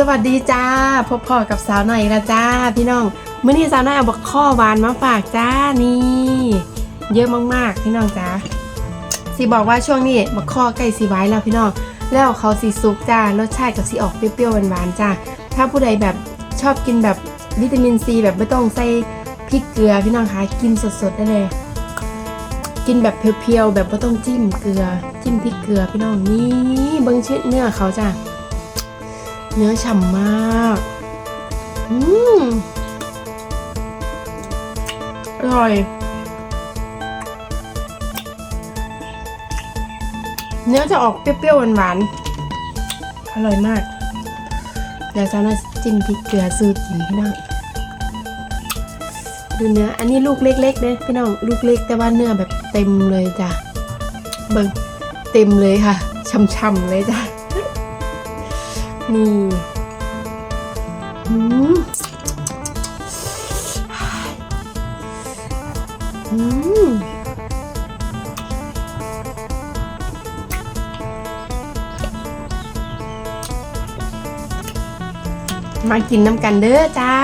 สวัสดีจ้า พบพอกับสาวหน่อยละจ้า พี่น้องเมื้อนี้สาวหน่อยเอาบักข้อหวานมาฝากจ้านี่ เยอะมากๆ พี่น้องจ้าสิบอกว่าช่วงนี้บักข้อใกล้สีไว้แล้วพี่น้องแล้วเขาสีสุกจ้ารสชาติก็สีออกเปรี้ยวๆหวานๆจ้าถ้าผู้ใดแบบชอบกินแบบวิตามินซีแบบไม่ต้องใส่พริกเกลือพี่น้องคะกินสดๆได้เลย กินแบบเพียวๆแบบไม่ต้องจิ้มเกลือ จิ้มพริกเกลือพี่น้องนี่เบิ้งชิ้นเนื้อเขาจ้ะ เนื้อฉ่ำมาก อืมอร่อย เนื้อจะออกเปรี้ยวๆหวานๆ อร่อยมาก เดี๋ยวจะมาจิ้มพริกเกลือซื้อกินพี่น้อง ดูเนื้อ อันนี้ลูกเล็กๆเด้พี่น้อง ลูกเล็กแต่ว่าเนื้อแบบเต็มเลยจ้ะ เบิ่งเต็มเลยค่ะ ช่ำๆเลยจ้ะ นี่อืมอืมมากินน้ำกันเด้อจ้า